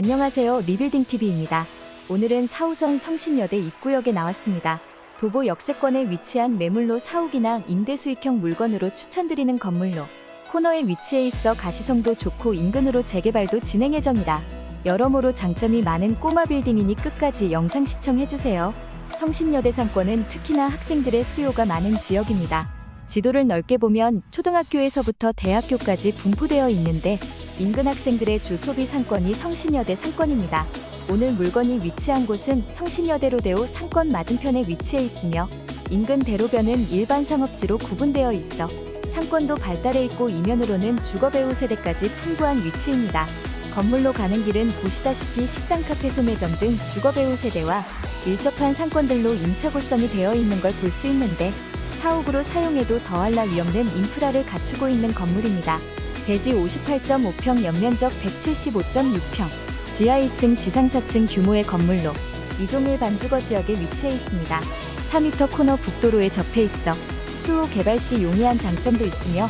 안녕하세요. 리빌딩TV입니다. 오늘은 4호선 성신여대 입구역에 나왔습니다. 도보 역세권에 위치한 매물로 사옥이나 임대 수익형 물건으로 추천드리는 건물로 코너에 위치해 있어 가시성도 좋고 인근으로 재개발도 진행 예정이다. 여러모로 장점이 많은 꼬마 빌딩이니 끝까지 영상 시청해주세요. 성신여대 상권은 특히나 학생들의 수요가 많은 지역입니다. 지도를 넓게 보면 초등학교에서부터 대학교까지 분포되어 있는데 인근 학생들의 주 소비 상권이 성신여대 상권입니다. 오늘 물건이 위치한 곳은 성신여대 로데오 상권 맞은편에 위치해 있으며 인근 대로변은 일반 상업지로 구분되어 있어 상권도 발달해 있고 이면으로는 주거배우 세대까지 풍부한 위치입니다. 건물로 가는 길은 보시다시피 식당 카페 소매점 등 주거배우 세대와 밀접한 상권들로 임차고성이 되어 있는 걸 볼 수 있는데 사옥으로 사용해도 더할라 위험된 인프라를 갖추고 있는 건물입니다. 대지 58.5평 연면적 175.6평, 지하 2층 지상 4층 규모의 건물로 이종일 반주거 지역에 위치해 있습니다. 4m 코너 북도로에 접해 있어 추후 개발 시 용이한 장점도 있으며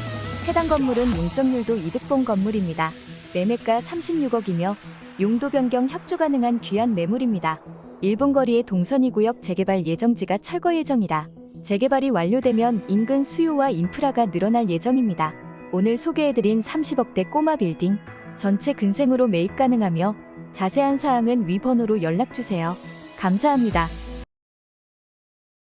해당 건물은 용적률도 이득본 건물입니다. 매매가 36억이며 용도 변경 협조 가능한 귀한 매물입니다. 1분 거리의 동선이 구역 재개발 예정지가 철거 예정이다. 재개발이 완료되면 인근 수요와 인프라가 늘어날 예정입니다. 오늘 소개해드린 30억대 꼬마 빌딩 전체 근생으로 매입 가능하며 자세한 사항은 위 번호로 연락주세요. 감사합니다.